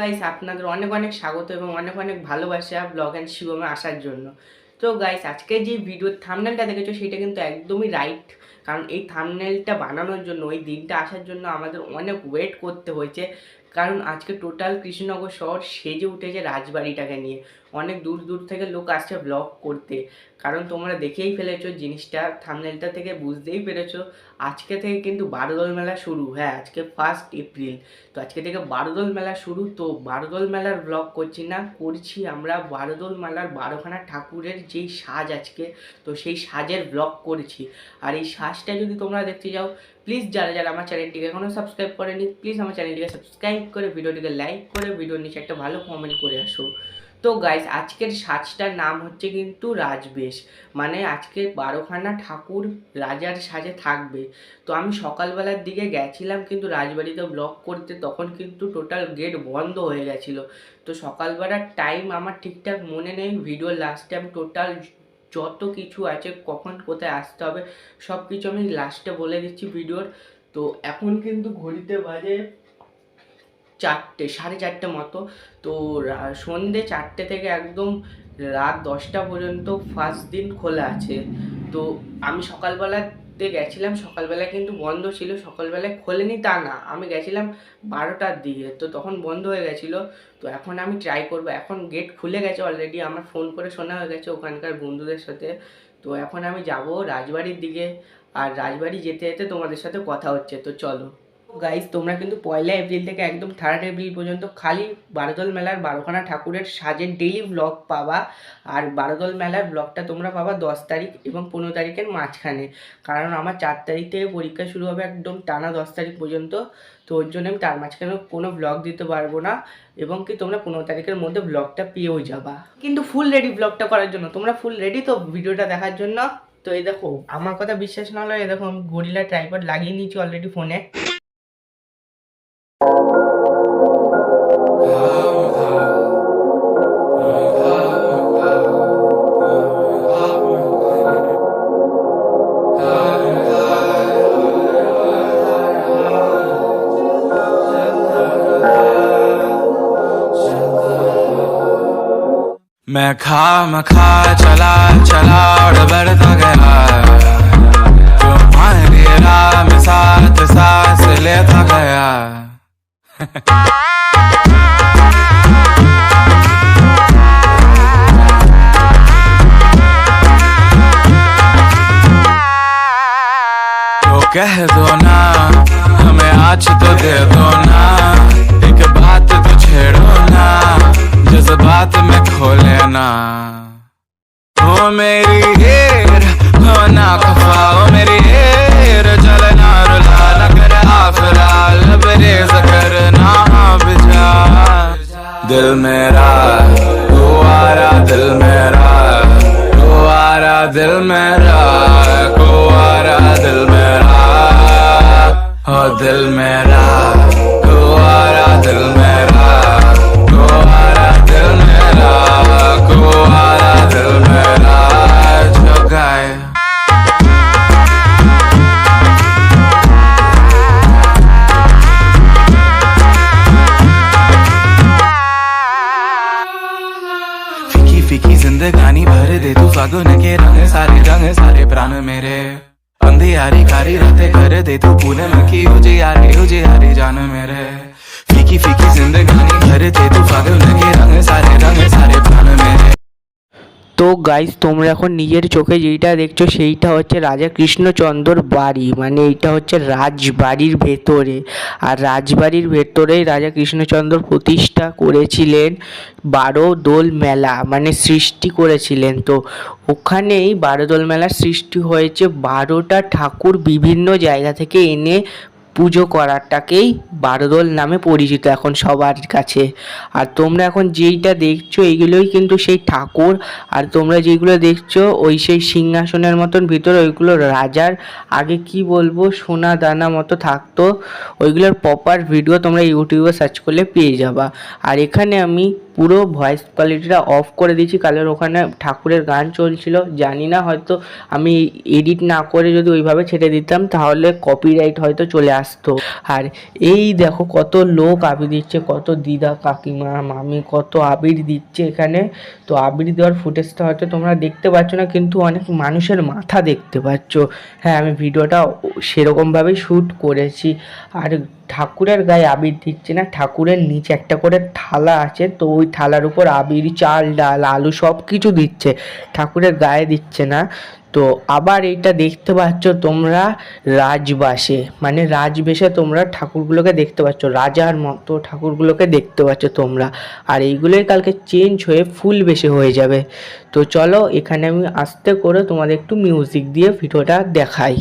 Guys আপনাদের অনেক অনেক স্বাগত এবং অনেক অনেক ভালোবাসা ব্লগ অ্যান্ড শিবমে আসার জন্য। তো গাইস আজকে যে ভিডিওর থামনেলটা দেখেছ, সেটা কিন্তু একদমই রাইট কারণ এই থামনেলটা বানানোর জন্য ওই দিনটা আসার জন্য আমাদের অনেক ওয়েট করতে হয়েছে। কারণ আজকে টোটাল কৃষ্ণনগর শহর সেজে উঠেছে রাজবাড়িটাকে নিয়ে। অনেক দূর দূর থেকে লোক আসছে ব্লগ করতে। কারণ তোমরা দেখেই ফেলেছো জিনিসটা থামনেলটা থেকে বুঝতেই পেরেছ। আজকে থেকে কিন্তু বারোদল মেলা শুরু হ্যাঁ আজকে ফার্স্ট এপ্রিল তো আজকে থেকে বারোদল মেলা শুরু, তো বারোদল মেলার ব্লগ করছি না, করছি আমরা বারোদল মেলার বারোখানা ঠাকুরের যেই সাজ আজকে, তো সেই সাজের ব্লগ করেছি। আর এই সাজটা যদি তোমরা দেখতে যাও প্লিজ যারা যারা আমার চ্যানেলটিকে এখনও সাবস্ক্রাইব করেনি প্লিজ আমার চ্যানেলটিকে সাবস্ক্রাইব করে, ভিডিওটিকে লাইক করে, ভিডিওর নিচে একটা ভালো কমেন্ট করে আসো। তো গাইস আজকের সাজটার নাম হচ্ছে কিন্তু রাজবেশ। মানে আজকে বারোখানা ঠাকুর রাজার সাজে থাকবে। তো আমি সকালবেলার দিকে গেছিলাম কিন্তু রাজবাড়িতে ব্লক করতে, তখন কিন্তু টোটাল গেট বন্ধ হয়ে গেছিল। তো সকালবেলার টাইম আমার ঠিকঠাক মনে নেই ভিডিও লাস্টে আমি টোটাল যত কিছু আছে, কখন কোথায় আসতে হবে সব কিছু আমি লাস্টে বলে দিচ্ছি ভিডিওর। তো এখন কিন্তু ঘড়িতে বাজে চারটে, সাড়ে চারটে মতো। তো সন্ধে চারটে থেকে একদম রাত দশটা পর্যন্ত ফার্স্ট দিন খোলা আছে। তো আমি সকালবেলাতে গেছিলাম, সকালবেলা কিন্তু বন্ধ ছিল, সকালবেলায় খোলেনি তা না। আমি গেছিলাম বারোটার দিকে, তো তখন বন্ধ হয়ে গেছিল। তো এখন আমি ট্রাই করব, এখন গেট খুলে গেছে অলরেডি আমার ফোন করে শোনা হয়ে গেছে ওখানকার বন্ধুদের সাথে। তো এখন আমি যাব রাজবাড়ির দিকে, আর রাজবাড়ি যেতে যেতে তোমাদের সাথে কথা হচ্ছে, তো চলো। গাইজ তোমরা কিন্তু পয়লা এপ্রিল থেকে একদম থার্ড এপ্রিল পর্যন্ত খালি বারোদল মেলার বারোখানা ঠাকুরের সাজের ডেইলি ব্লগ পাবা। আর বারোদল মেলার ব্লগটা তোমরা পাবা দশ তারিখ এবং পনেরো তারিখের মাঝখানে। কারণ আমার চার তারিখ থেকে পরীক্ষা শুরু হবে একদম টানা দশ তারিখ পর্যন্ত। তো ওর জন্য আমি তার মাঝখানে কোনো ব্লগ দিতে পারব না। এবং কি তোমরা পনেরো তারিখের মধ্যে ব্লগটা পেয়েও যাবা। কিন্তু ফুল রেডি ব্লগটা করার জন্য, তোমরা ফুল রেডি তো ভিডিওটা দেখার জন্য। তো এই দেখো, আমার কথা বিশ্বাস না হলে দেখো গরিলা ট্রাইপড লাগিয়ে নিয়েছি অলরেডি ফোনে खा मैं खा चला चला और बढ़ता गया। राह में साथ सांस लेता गया। तो कह दो ना, हमें आज तो दे दो ना। एक बात तो छेड़ो ना। जज्बात में खो लेना ओ मेरी हीर हो ना खफा, ओ मेरी हीर जलना रुला न कर आफरा लबरेज करना बिजा दिल मेरा तू आरा दिल मेरा तू आरा दिल मेरा को आरा दिल मेरा। ओ दिल मेरा को आरा दिल मेरा। फागुन के रंग सारे रंग सारे प्राण मेरे अंधियारी कारी रातें कर दे तू पूनम की उजियारी उजियारी जान मेरे फीकी फीकी जिंदगानी भर दे तू फागुन के रंग सारे रंग सारे তো গাইজ তোমরা এখন নিজের চোখে যেইটা দেখছ সেইটা হচ্ছে রাজা কৃষ্ণচন্দ্রর বাড়ি। মানে এইটা হচ্ছে রাজবাড়ির ভেতরে। আর রাজবাড়ির ভেতরেই রাজা কৃষ্ণচন্দ্র প্রতিষ্ঠা করেছিলেন বারো দোল মেলা মানে সৃষ্টি করেছিলেন। তো ওখানেই বারো দোল মেলার সৃষ্টি হয়েছে। বারোটা ঠাকুর বিভিন্ন জায়গা থেকে এনে পুজো করাটাকেই বারোদোল নামে পরিচিত এখন সবার কাছে। আর তোমরা এখন যেইটা দেখছ, এইগুলোই কিন্তু সেই ঠাকুর। আর তোমরা যেগুলো দেখছ, ওই সেই সিংহাসনের মতন ভিতরে, ওইগুলো রাজার। আগে কি বলব, সোনা দানা মতো থাকতো। ওইগুলোর প্রপার ভিডিও তোমরা ইউটিউবে সার্চ করলে পেয়ে যাবা। আর এখানে আমি পুরো ভয়েস কোয়ালিটিটা অফ করে দিয়েছি। কারণ ওখানে ঠাকুরের গান চলছিল। জানি না হয়তো আমি এডিট না করে যদি ওইভাবে ছেড়ে দিতাম, তাহলে কপিরাইট হয়তো চলে আসতো। আর এই দেখো কত লোক আবির দিচ্ছে, কত দিদা কাকিমা, মামি কত আবির দিচ্ছে এখানে। তো আবির দেওয়ার ফুটেজটা হয়তো তোমরা দেখতে পাচ্ছ না, কিন্তু অনেক মানুষের মাথা দেখতে পাচ্ছ। হ্যাঁ আমি ভিডিওটা সেরকমভাবেই শ্যুট করেছি। আর ঠাকুরের গায়ে আবির দিচ্ছে না, ঠাকুরের নিচে একটা করে থালা আছে, তো ওই থালার উপর আবির, চাল, ডাল, আলু সব কিছু দিচ্ছে। ঠাকুরের গায়ে দিচ্ছে না। তো আবার এইটা দেখতে পাচ্ছ তোমরা রাজবাসে। মানে রাজবেশে তোমরা ঠাকুরগুলোকে দেখতে পাচ্ছ। রাজার মতো ঠাকুরগুলোকে দেখতে পাচ্ছ তোমরা। আর এইগুলোই কালকে চেঞ্জ হয়ে ফুল বেশে হয়ে যাবে। তো চলো এখানে আমি আস্তে করে তোমাদের একটু মিউজিক দিয়ে ভিডিওটা দেখাই।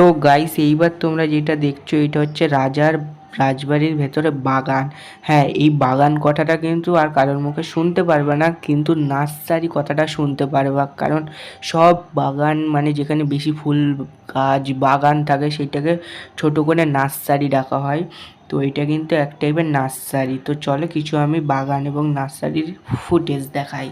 তো গাইস এইবার তোমরা যেটা দেখছ, এটা হচ্ছে রাজার রাজবাড়ির ভেতরে বাগান। হ্যাঁ এই বাগান কথাটা কিন্তু আর কারোর মুখে শুনতে পারবে না, কিন্তু নার্সারি কথাটা শুনতে পারবা। কারণ সব বাগান মানে যেখানে বেশি ফুল গাছ, বাগান থাকে, সেটাকে ছোট করে নার্সারি ডাকা হয়। তো এটা কিন্তু এক টাইপের নার্সারি। তো চলো, কিছু আমি বাগান এবং নার্সারির ফুটেজ দেখাই।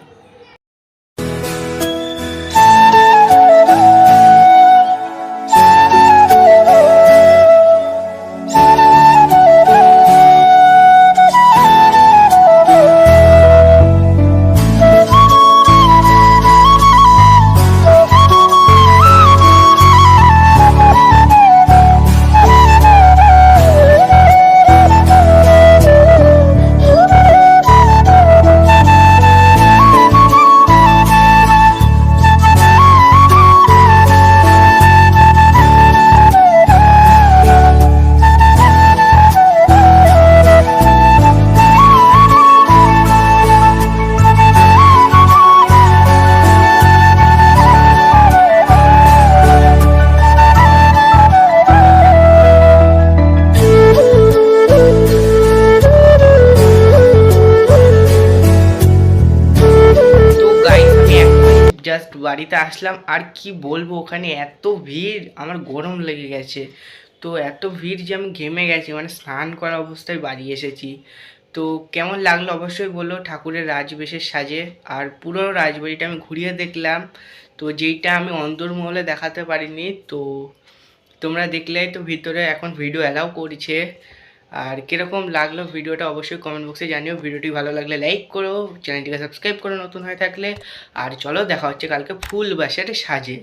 জাস্ট বাড়িতে আসলাম, আর কি বলব ওখানে এত ভিড়, আমার গরম লেগে গেছে। তো এত ভিড় যে আমি ঘেমে গেছি মানে স্নান করা অবস্থায় বাড়ি এসেছি। তো কেমন লাগল অবশ্যই বলল ঠাকুরের রাজবেশের সাজে। আর পুরো রাজবাড়িটা আমি ঘুরিয়ে দেখলাম, তো যেইটা আমি অন্দরমহলে দেখাতে পারিনি, তো তোমরা দেখলে তো ভিতরে এখন ভিডিও অ্যালাউ করছে। আর কীরকম লাগল ভিডিওটা অবশ্যই কমেন্ট বক্সে জানিও। ভিডিওটি ভালো লাগলে লাইক করো চ্যানেলটিকে সাবস্ক্রাইব করো নতুন হয়ে থাকলে। আর চলো, দেখা হচ্ছে কালকে ফুল বাসার সাজে।